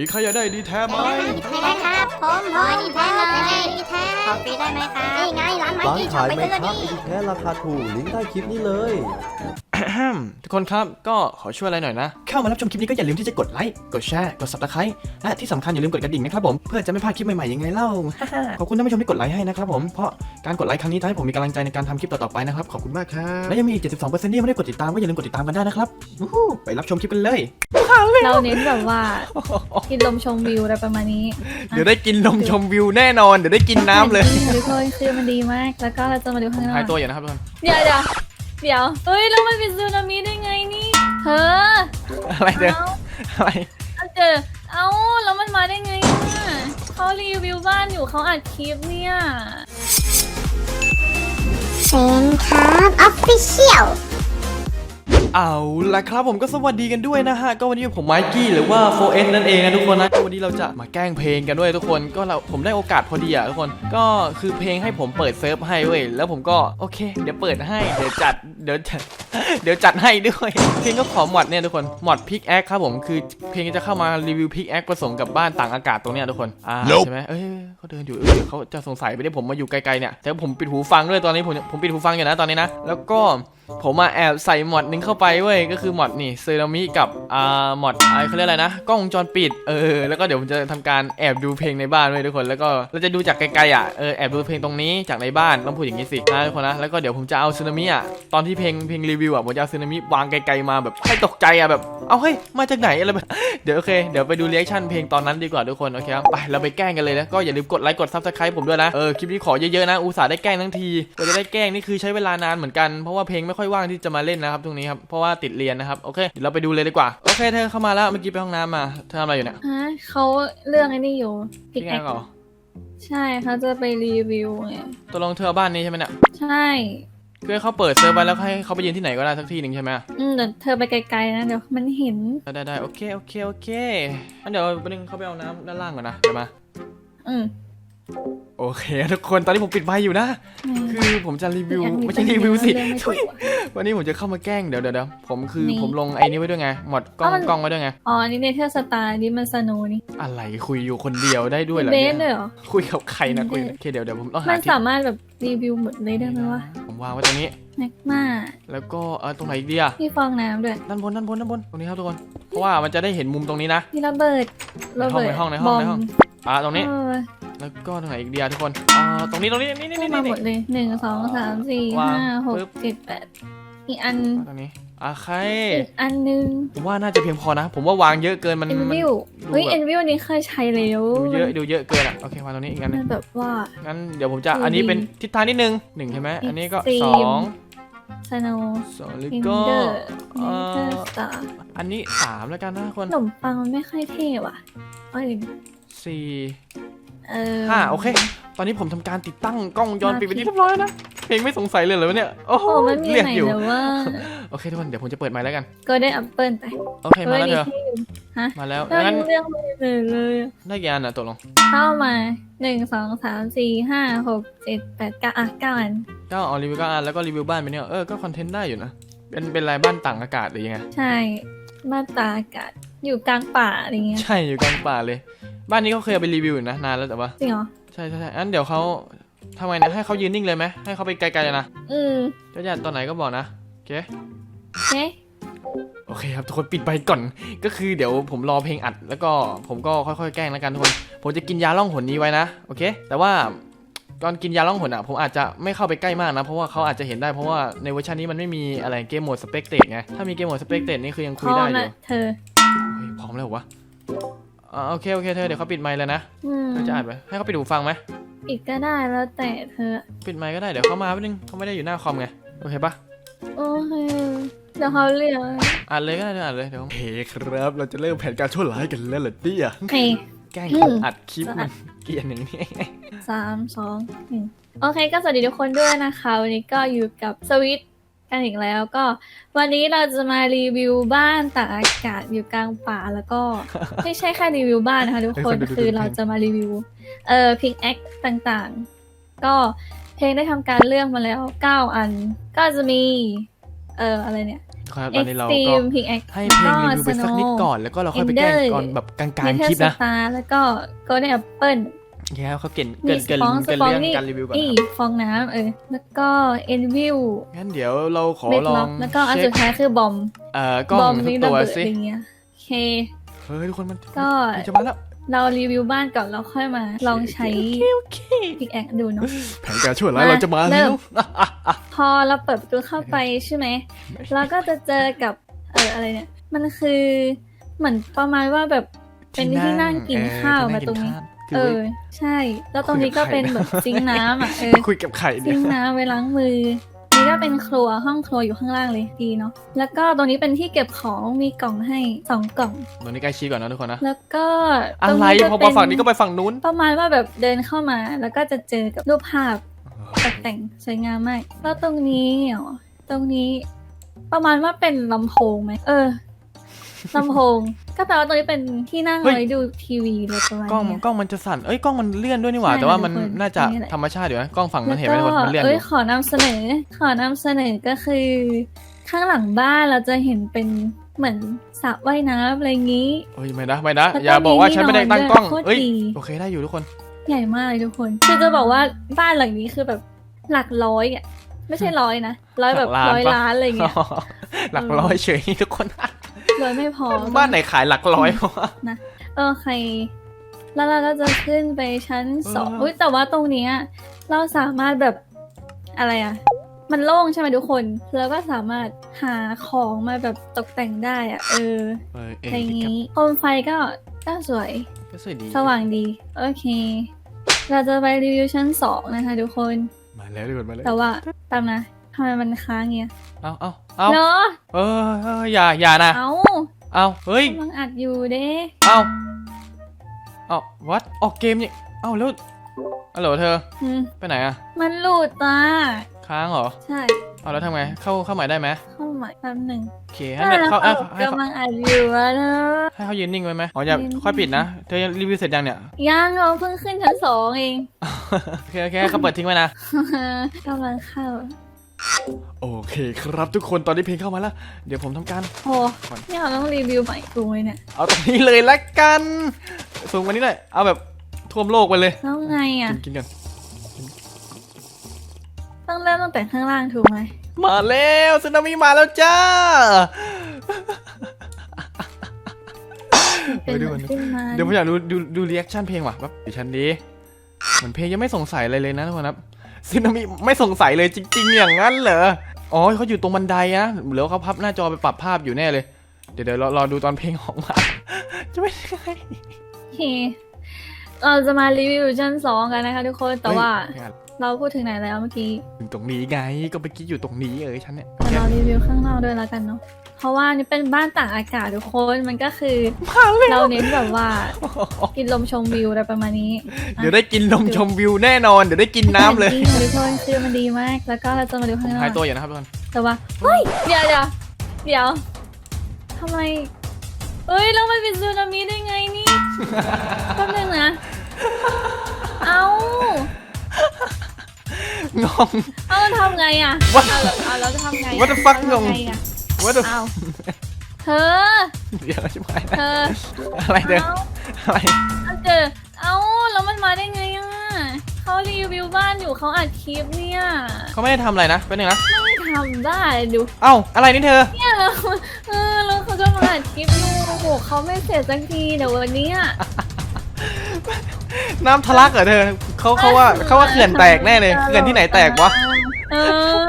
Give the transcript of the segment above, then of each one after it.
มีใครอยากได้ดีแท้ไหมไม่ได้ครับ ผมผมดีแท้เลยดีแท้ขอฟรีได้ไหมครับนี่ไงร้านไม้ร้านที่ช็อขาปยไปไหมซื้อครับนี่ไอดีแท้ราคาถูกลิงก์ใต้คลิปนี้เลย ทุกคนครับ ก็ขอช่วยอะไรหน่อยนะ เข้ามารับชมคลิปนี้ก็อย่าลืมที่จะกดไลค์ กดแชร์ กด subscribe และที่สำคัญอย่าลืมกดกระดิ่งนะครับผม เพื่อจะไม่พลาดคลิปใหม่ๆยังไงเล่า ขอบคุณท่านผู้ชมที่กดไลค์ให้นะครับผม เพราะการกดไลค์ครั้งนี้ทำให้ผมมีกำลังใจในการทำคลิปต่อๆไปนะครับ ขอบคุณมากครับ และยังมีอีก 72%ที่ยังไม่ได้กดติดตามก็อย่าลืมกดติดตามกันได้นะครับวู้ฮู้ไปรับชมคลิปกันเลย เราเน้นแบบว่ากินลมชมวิวอะไรประมาณนี้เดี๋ยวได้กินนมชมวิวแน่นอน เดี๋ยวได้กินน้ำเลยจริงทุกคนคือมันดีมาก แล้วก็เราจะมาดูข้างนอกหายตัวอยู่นะครับทุกคน เดี๋ยวเดี๋ยว เดี๋ยวเฮ้ยแล้วมันเป็นสึนามิได้ไงนี่เธออะไรเด้อเอาอะไรเอาเจอเอาแล้วมันมาได้ไงอะเขารีวิวบ้านอยู่เขาอัดคลิปเนี่ย เซนครับออฟฟิเชียล เอาละครับผมก็สวัสดีกันด้วยนะฮะ ก็วันนี้ผมไมค์กี้หรือว่า 4S นั่นเองนะทุกคนนะก็วันนี้เราจะมาแกล้งเพลงกันด้วยทุกคนก็เราผมได้โอกาสพอดีอะทุกคนก็คือเพลงให้ผมเปิดเซิร์ฟให้เว้ยแล้วผมก็โอเค เดี๋ยวเปิดให้เดี๋ยวจัดเดี๋ยวจัดเดี๋ยวจัดให้ด้วยเพลงก็ขอมอดเนี่ยทุกคนมอดพิกแอคครับผมคือเพลงจะเข้ามารีวิวพิกแอคผสมกับบ้านต่างอากาศตรงเนี้ยทุกคนอ่าใช่ไหมเอ้ยเขาเดินอยู่เออเดี๋ยวเขาจะสงสัยไปได้ผมมาอยู่ไกลๆเนี่ยแต่ผมปิดหูฟังด้วยตอนนี้ผมผมปิดหูฟังอยู่นะตอนนี้นะแล้วก็ ผมมาแอบใส่หมอดหนึงเข้าไปเว้ยก็คือหมอดนี่เซรามิกับอ่ามอดอะไรเขาเรียกอะไรนะกล้องวงจรปิดเออแล้วก็เดี๋ยวผมจะทำการแอบดูเพลงในบ้านเว้ยทุกคนแล้วก็เราจะดูจากไกลๆอะเออแอบดูเพลงตรงนี้จากในบ้านต้องพูดอย่างนี้สินะทุกคนนะแล้วก็เดี๋ยวผมจะเอาซึนามิอะตอนที่เพลงเพลงรีวิวอะผมจะเอาซึนามิวางไกลๆมาแบบให้ตกใจอะแบบเอาเฮ้ยมาจากไหนอะไรแบบเดี๋ยวโอเคเดี๋ยวไปดูเรีแอคชั่นเพลงตอนนั้นดีกว่าทุกคนโอเคครับไปเราไปแกล้งกันเลยนะก็อย่าลืมกดไลค์กดซับสไครป์ผมด้วยนะเออคลิปนี้ขอเยอะๆนะอุตส่าห์ได้แกล้งทั้งทีกว่าจะได้แกล้งนี่คือใช้เวลานานเหมือนกันเพราะว่าเพลงไม่ค่อยว่างที่จะมาเล่นนะครับตรงนี้ครับเพราะว่าติดเรียนนะครับโอเคเดี๋ยวเราไปดูเลยดีกว่าโอเคเธอเข้ามาแล้วเมื่อกี้ไปห้องน้ำมาเธอทำอะไรอยู่เนี่ยฮะเขาเรื่องไอ้นี่อยู่พิกพี่แอแกล้งเหรอใช่เขาจะไปรีวิวไงตกลงเธอเอาบ้านนี้ใช่ไหมเนี่ยใช่คือให้เขาเปิดเซิร์ฟไว้แล้วให้เขาไปยืนที่ไหนก็ได้สักที่หนึ่งใช่ไหมอืมเดี๋ยวเธอไปไกลๆนะเดี๋ยวมันเห็นได้ได้ได้โอเคโอเคโอเคงั้นเดี๋ยวไปนึงเขาไปเอาน้ำด้านล่างก่อนนะเดี๋ยวมาอืม โอเคทุกคนตอนนี้ผมปิดไฟอยู่นะอืมคือผมจะรีวิวอยากไม่ใช่รีวิวสิเรื่องไม่ถูกอะวันนี้ผมจะเข้ามาแกล้งเดี๋ยวเดี๋ยวเดี๋ยวผมคือนี่ผมลงไอ้นี้ไว้ด้วยไงหมดกล้องอ้าวมันกล้องไว้ด้วยไงอ๋ออันนี่เนเธอร์สตาร์นี่มันสโนว์นี่อะไรคุยอยู่คนเดียวได้ด้วยเหรอเบเนี่สเลยยเหรอคุยกับใครนะเบสคุยโอเคเดี๋ยวเดี๋ยวผมต้องหามันที่สามารถแบบรีวิวหมดเลยได้ไหมวะผมวางไว้ตรงนี้แม็กมาแล้วก็เออตรงไหนอีกดีอะที่ฟองน้ำด้วยด้านบนด้านบนด้านบนตรงนี้ครับทุกคนเพราะว่ามันจะได้เห็นมุมตรงนี้นะที่ระเบิดระเบิดในห้องในห้องในห้องบมอ่าตรงนี้เออ แล้วก็ตรงไหนอีกดีอะทุกคนอ่าตรงนี้ตรงนี้นี่นี่พูนี่ดมาหมนี่ดเลยหนึ่งสองสามสี่วางห้าหกปึ๊บ เจ็ดแปดอีกอันตรงนี้อ่าใครอีกอันหนึงผมว่าน่าจะเพียงพอนะ ผมว่าวางเยอะเกินมันเอ็นมัน วิวดูเฮ้ยแบบ เอ็นวิวนี้เคยใช้แล้วดูเยอะดูเยอะเกินอะโอเควางตรงนี้อีกอันหนึมังนแบบว่า งั้นเดี๋ยวผมจะดูอันนี้เป็นดีทิศทางนิดนึงหนึ่งใช่ไหมอันนี้ก็สี่ สองสโนว์สองแล้วอินก็ เดอร์เอ่เนเธออร์สตาร์อันนี้สามแล้วกันนะคนขนมปังมันไม่ค่อยเท่ว่ะเอ้ยสี่ เออห้าโอเค ตอนนี้ผมทำการติดตั้งกล้องวงจรปิดไปนที่เรียบร้อยแล้วนะ เพลงไม่สงสัยเลยเหรอวะเนี่ย โอ้โหโอ้มันมีเรียกไหนอยู่แต่ว่า โอเคทุกคน เดี๋ยวผมจะเปิดไมค์แล้วกัน ก็ได้อัปเปิลไปโอเค มาแล้วเธอเฮ้ยนี่ฮะมาแล้วเรางั้นเรื่องไม่เลยเลยได้กี่อันอะตกลงเข้ามาหนึ่งสองสามสี่ห้าหกเจ็ดแปดเก้าอะเก้าอัน ก็เอารีวิวก็อันแล้วก็รีวิวบ้านไปเนี่ย เออ ก็คอนเทนต์ได้อยู่นะ เป็น เป็นรายบ้านต่างอากาศหรือยังไง ใช่มาตราอากาศอยู่กลางป่าอะไรเงี้ย ใช่ อยู่กลางป่าเลย บ้านนี้เขาเคยเอาไปรีวิวอยู่นะนานแล้วแต่ว่า จริงเหรอ ใช่ใช่ใช่อันเดี๋ยวเขาทำไงนะให้เขายืนนิ่งเลยไหมให้เขาไปไกลๆเลยนะอืมเจ้าหยาดตอนไหนก็บอกนะโอเค เอ๊ะโอเคครับทุกคนปิดไปก่อนก็คือเดี๋ยวผมรอเพลงอัด แล้วก็ผมก็ค่อยๆแกล้งแล้วกันทุกคนผมจะกินยาล่องหนนี้ไว้นะโอเค แต่ว่าตอนกินยาล่องหนอะผมอาจจะไม่เข้าไปใกล้มากนะ เพราะว่าเขาอาจจะเห็นได้เพราะว่าในเวอร์ชันนี้มันไม่มีอะไรเกมโหมดสเปกเตตไงถ้ามีเกมโหมดสเปกเตตนี่คือยังพคุยร้อได้มอยู่นะเธอ เฮ้ยพร้อมแล้วเหรอวะ อ่าโอเคโอเคเธอเดี๋ยวเขาปิดไมค์แล้วนะอืมเธอจะอัดไหมให้เขาปิดหูฟังไหมอีกก็ได้แล้วแต่เธอ ปิดไมค์ก็ได้เดี๋ยวเขามาแป๊บนึงเขาไม่ได้อยู่หน้าคอมไงโอเคปะโอเคเดี๋ยวเขาเรียกอ่านเลยก็ได้เดี๋ยวอ่านเลยเดี๋ยวโอเคครับ เราจะเริ่มแผนการชั่วร้ายกันแล้วเหรอเนี่ยให้แกล้งอืคนมอัดคลิปมันเกลียนอย่างนี้ สามสองหนึ่งโอเคก็สวัสดีทุกคนด้วยนะคะ วันนี้ก็อยู่กับสวิต กันอีกแล้วก็ วันนี้เราจะมารีวิวบ้านตากอากาศอยู่กลางป่าแล้วก็ ไม่ใช่แค่รีวิวบ้านนะคะทุกคนให้คนดูคือดู เราเพลงจะมารีวิวเอ่อพิกแอคต่างๆ ก็เพลงได้ทำการเลือกมาแล้ว 9 อัน ก็จะมี เอ่ออะไรเนี่ย ครับตอนนี้เราก็ Extreme Pink X ให้เพลงรีวิวไปสักนิดก่อนแล้วก็เราค่อยไปแกล้ง Ender ก่อนแบบกลางๆเทคลิปสนะตาร์แล้วก็ Golden Apple โอ เคครับเขาเก่งมีเกินสเกินปองสเกินปองเรื่องนี่การรีวิวก่อนนี่นะครับฟองน้ำเออ แล้วก็ Envil งั้นเดี๋ยวเราขอเบดลอล็องกแล้วก็อันเช็สุคดท้ายคือบอม เอ่อกล้อบองมทุนี่กระตัวเบิดสิอย่างเงี้ยโอเคเฮ้ยทุกคนมันก็มันจะมาแล้วเรารีวิวบ้านก่อนแล้วค่อยมา ลองใช้โอเคพิกแอคดูเนาะแผนการช่วยร้ายเราจะมาเริ่แล้วมพอเราเปิดประตูเข้าไปใช่ไหมเราก็จะเจอกับเอออะไรเนี่ย มันคือเหมือนประมาณว่าแบบเป็นที่นั่งกินข้าวเออมาตรงนี้ที่ เอนั่งกินข้าวอใช่ แล้วตรงนี้ก็เป็นแบบซิงค์น้ำอะเออคือคุยกับใครซิเนี่ยงค์น้ำไว้ล้างมือนี่ก็เป็นครัวห้องครัวอยู่ข้างล่างเลยดีเนาะแล้วก็ตรงนี้เป็นที่เก็บของมีกล่องให้สองกล่องตรงนี้ใกล้ชิดก่อนนะทุกคนนะแล้วก็อะตงไรนี้พอเป็มาฝั่งนี้ก็ไปฝั่งนู้นประมาณว่าแบบเดินเข้ามาแล้วก็จะเจอกับรูปภาพตกแต่งสวยงามมากแล้วตรงนี้เหรอตรงนี้ ประมาณว่าเป็นลำโพงไหมเออลำโพง ก็แปลว่าตรงนี้เป็นที่นั่งเฮ้ย ไว้ดูทีวีอะไรประมาณกล้องเนี้ย กล้องมันจะสั่นเอ้ยกล้องมันเลื่อนด้วยนี่หว่า ใช่แต่ว่ามันทุกคนน่าจะนี่แหละ ธรรมชาติอยู่นะกล้องฝั่งแล้นั้วนเห็นไหมก็ทุกคนมันเลื่อนอเอ้ยยู่ขอนำเสนอ ขอนำเสนอก็คือ ข้างหลังบ้านเราจะเห็นเป็นเหมือนสระว่ายน้ำอะไรงี้เฮ้ยไม่นะไม่นะแล้วก็อย่าบอกว่าฉันไม่ได้ตั้งกล้องมีที่นอนด้วยเอ้ยโคตรดีโอเคได้อยู่ทุกคน ใหญ่มากเลยทุกคน คือจะบอกว่าบ้านหลังนี้คือแบบหลักร้อยอะไม่ใช่ร้อยนะร้อยแบบหลักล้านร้อยปะ ล้านอะไรเงี้ย หลักร้อยเฉยทุกคน ร้อยไม่พอบ้านไหนขายหลักร้อยวะโอเคแล้วเราก็จะขึ้นไปชั้นสองเอออุ๊อุ้ยแต่ว่าตรงเนี้ยเราสามารถแบบอะไรอะ มันโล่งใช่ไหมทุกคน แล้วก็สามารถหาของมาแบบตกแต่งได้อะ เออเออเออะไรงอย่างกับนี้โคมไฟก็ก็สวยก็สวยดี สว่างดี โอเค เราจะไปรีวิวชั้นสองนะคะทุกคน มาแล้วทุกคนมาแล้วแต่ว่าตามนะทำไมมันค้างเงี้ย เอาเอา เอาเนาะเออเอออย่าอย่านะ เอาเอาเฮ้ย กำลังอัดอยู่เด้เอาเอาวัดออกเกมเนี่ยเอาแล้วฮัลโหลเธอ อืมไปไหนอะมันหลุดอะค้างเหรอ ใช่เอาแล้วทำไง เข้าเข้าใหม่ได้ไหมเข้าใหม่แป๊บหนึ่งโอเคให้เน็ตเขาเราให้เขาให้เขากำลังอัดอยู่อะเธอให้เขายืนนิ่งไว้ไหมอ๋ออย่ายืนนิ่งค่อยปิดนะ เธอรีวิวเสร็จยังเนี่ย ยังเราเพิ่งขึ้นชั้นสองเอง โอเคโอเคให้เขาเปิดทิ้งไว้นะ กำลังเข้า โอเคครับทุกคนตอนนี้เพลงเข้ามาแล้ว เดี๋ยวผมทำการโอ้เนี่ยเราต้องรีวิวใหม่กูเลยเนี่ยเอาตรงนี้เลยละกันสูงกว่านี้เลยเอาแบบท่วมโลกไปเลยแล้วไงอะ กินกินกันต้องเริ่มตั้งแต่ข้างล่างถูกไหมมาแล้วสึนามิมาแล้วจ้า เป็นเดี๋ยวเหดูมืก่ออนนขึ้นมาเดี๋ยวผมอยากดูดูดูรีแอคชั่นเพลงว่ะแบบดิฉันดีเหมือนเพลงยังไม่สงสัยอะไรเลยนะทุกคนครับ ซึนามิไม่สงสัยเลยจริง ๆ อย่างนั้นเหรอ อ๋อเขาอยู่ตรงบันไดนะหรือว่าเขาพับหน้าจอไปปรับภาพอยู่แน่เลย เดี๋ยวเดี๋ยวรอรอดูตอนเพลงออกมา จะไม่ได้โอเคเราจะมารีวิวชั้นสองกันนะคะทุกคน แต่ว่าเฮ้ยเราพูดถึงไหนแล้วเมื่อกี้ถึงตรงนี้ไง ก็ไปคิดอยู่ตรงนี้เออฉันเนี่ยแต่เรารีวิวข้างนอกด้วยแล้วกันเนาะ เพราะว่านี่เป็นบ้านตากอากาศทุกคนมันก็คือมาเลยเราเน้นแบบว่ากินลมชมวิวอะไรประมาณนี้เดี๋ยวได้กินนมชมวิวแน่นอน เดี๋ยวได้กินน้ำเลยจริงค่ะทุกคนคือมันดีมาก แล้วก็เราจะมาดูข้างนอหายกตัวอยู่นะครับทุกคนแต่ว่าเฮ้ยเดี๋ยวเดี๋ยวเดี๋ยวทำไมเอ้ยแล้วมันเป็นซูนามิได้ไงนี่แป๊บนึงนะเอางง เอาทำไงอะ What? เอาแล้วเอาแล้วจะทำไงอะ What the fuck เอาทำไงอะ ว่าจะเอาเธอ เดี๋ยวชิบหายเธอ อะไรเด้อเอาอะไรเอาเจอเอาแล้วมันมาได้ไงอะเขารีวิวบ้านอยู่เขาอัดคลิปเนี่ยเขาไม่ได้ทำอะไรนะเป็นหนึ่งนะไม่ทำได้ดูเอ้าอะไรนี่เธอเนี่ยแล้วเออแล้วเขาจะมาอัดคลิปอยู่โอ้โหเขาไม่เสร็จสักทีเดี๋ยววันนี้อะน้ำทะลักเหรอเธอเขาเขาว่าเขาว่าเขื่อนแตกแน่เลยเขื่อนที่ไหนแตกวะ เอ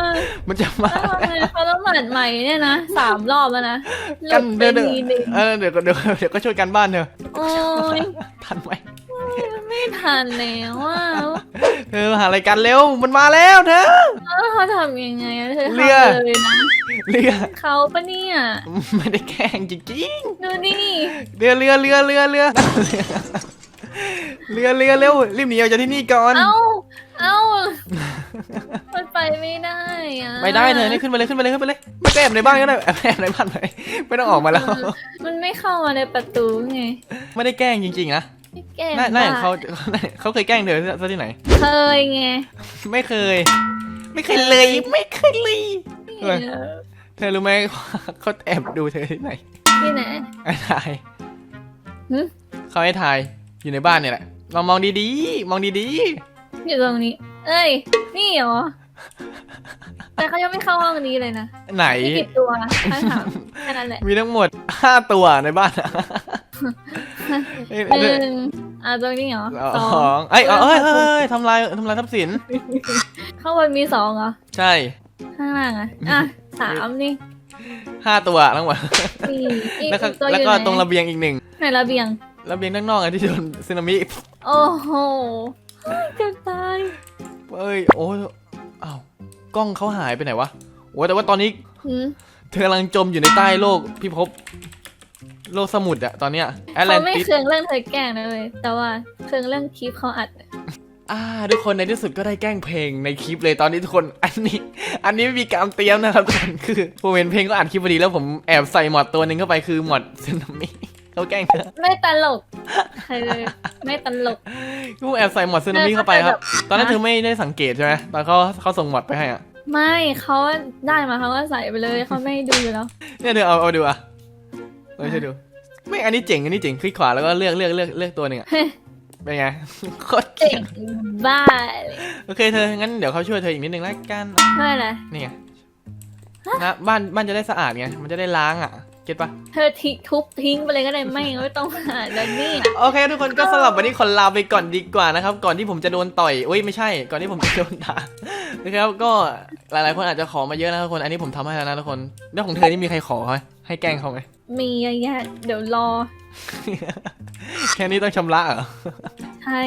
อมันจะมาแล้วทำไมเขาต้องอัดใหม่เนี่ยนะสามรอบแล้วนะหกัลุนดไปเดี๋ยวเดี๋ยวทีหนึงเออเดี๋ยวเดี๋ยวเดี๋ยวก็ช่วยกันบ้านเธอโอ้ยทันไหมมันไม่ทันแล้วอะเธอหาอะไรกันเร็วมันมาแล้วเธอแล้วเขาทำยังไงอะเธอเรือทำเลยนะเรือเขาปะเนี่ยไม่ได้แกล้งจริงดูดิๆเรือเรือเรือเรือเรือเรือเรือเร็วรีบหนีออกจากที่นี่ก่อนเอ้า เอ้า มันไปไม่ได้อะไม่ได้เธอนี่ขึ้นไปเลยขึ้นไปเลยขึ้นไปเลยไม่ก็แอบในบ้านก็ได้แอบแอบในบ้านเลยไม่ต้องออกมาแล้ว มันไม่เข้ามาในประตูไง ไม่ได้แกล้งจริงๆนะไม่แก้น่าน่าอย่างบ้เขาเขาเคยแกล้งเธอซะที่ไหน เคยไง ไม่เคย ไม่เคยเลยไม่เคยเลยเออเธอรู้ไหมว่าเขาแอบดูเธอที่ไหนที่ไหนไอ้ทายหึเขาให้ทายอยู่ในบ้านเนี่ยแหละลองมองดีๆ มองดี อยู่ตรงนี้ เอ้ย นี่เหรอ แต่เขายังไม่เข้าห้องนี้เลยนะๆไหน มีกี่ตัวถ้าถามแค่นั้นแหละมีทั้งหมด5ตัวในบ้านอะเอ้ยหนึ่งอ่าตรงนี้เหรอสสอองงเอ้ยเอ้ยเอ้ยเอ้ยทำลายทำลายทรัพย์สิน ข้างบนมีสองเหรอ ใช่ข้างล่างอะ อะสามนี่ห้าตัวทั้งหมดสี่อีกแล้วก็อีกตัวอแล้วยู่ก็ไหนตรงระเบียงอีกหนึ่งไหนระเบียง ระเบียงด้านนอกอะที่โดนสึนามิ โอ้โห เกือบตายเอ้ยโอ้ยอ้าวกล้องเขาหายไปไหนวะโอ้ยแต่ว่าตอนนี้หืมเธอกำลังจมอยู่ในใต้โลกพิภพโลกสมุทรอะตอนเนี้ยแอตแลเขานไม่ติส เคืองเรื่องเธอแกล้งนะเว้ยแต่ว่าเคืองเรื่องคลิปเขาอัด อ่าทุกคนในที่สุดก็ได้แกล้งเพลงในคลิปเลยตอนนี้ทุกคนอันนี้ อันนี้ไม่มีการเตรียมนะครับทุกคนคือผมเห็นเพลงก็อ่านคลิปพอดีแล้วผมแอบใส่หมอดตัวหนึ่งเข้าไปคือหมอดสึนามิ เขาแกล้งเธอไม่ตลกเธอไม่ตลก กูแอบใส่หมอดสึนามิเข้าไปครับ ตอนนั้นเธอไม่ได้สังเกตใช่ไหมตอนเขาเขาส่งหมอดไปให้อะไม่เขาได้มาเขาก็ใส่ไปเลยเขาไม่ดูอยู่แล้ว เนี่ยเธอเอาเอาดูอะเออช่วยดูไม่อันนี้เจ๋งอันนี้เจ๋งคลิกขวาแล้วก็เลือกเลือกเลือกเลือกตัวหนึ่งอะเฮ้ยเป็นไงโคตรเจ๋เก่งงบ้าเลยโอเคเธองั้นเดี๋ยวเขาช่วยเธออีกนิดนึงแล้วกันไม่อะไรนี่ไงนะบ้านบ้านจะได้สะอาดไงมันจะได้ล้างอะเก็ตปะเธอทิ้งทุบทิ้งไปเลยก็ได้ไม่ไม่ต้องหาแล้วนี่โอเค ทุกคนก็สำหรับวันนี้ขอลาไปก่อนดีกว่านะครับ ก่อนที่ผมจะโดนต่อยอุ้ยไม่ใช่ ก่อนที่ผมจะโดนด่านะครับก็หลายๆคนอาจจะขอมาเยอะนะทุกคนอันนี้ผมทำให้แล้วนะทุกคนเรื่องของเธอนี่มีใครขอไหมให้แกล้งเขาไหมมีเยอะแยะเดี๋ยวรอ แค่นี้ต้องชำระเหรอ ใช่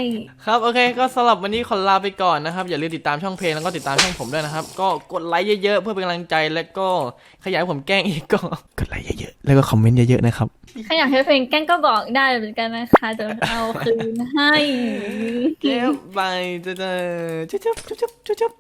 ครับโอเคก็สำหรับวันนี้ขอลาไปก่อนนะครับ อย่าลืมติดตามช่องเพลงแล้วก็ติดตามช่องผมด้วยนะครับ ก็กดไลค์เยอะๆ เพื่อเป็นกำลังใจแล้วก็ขยายผมแกล้งอีกก็ กดไลค์เยอะๆ แล้วก็คอมเมนต์เยอะๆนะครับ ใครอยากให้เพลงแกล้งก็บอกได้เหมือนกันนะคะเดี๋ยวเอาคืนให้ เก็บไปจะจะจุ๊บจุ๊บจุ๊บจุ๊บ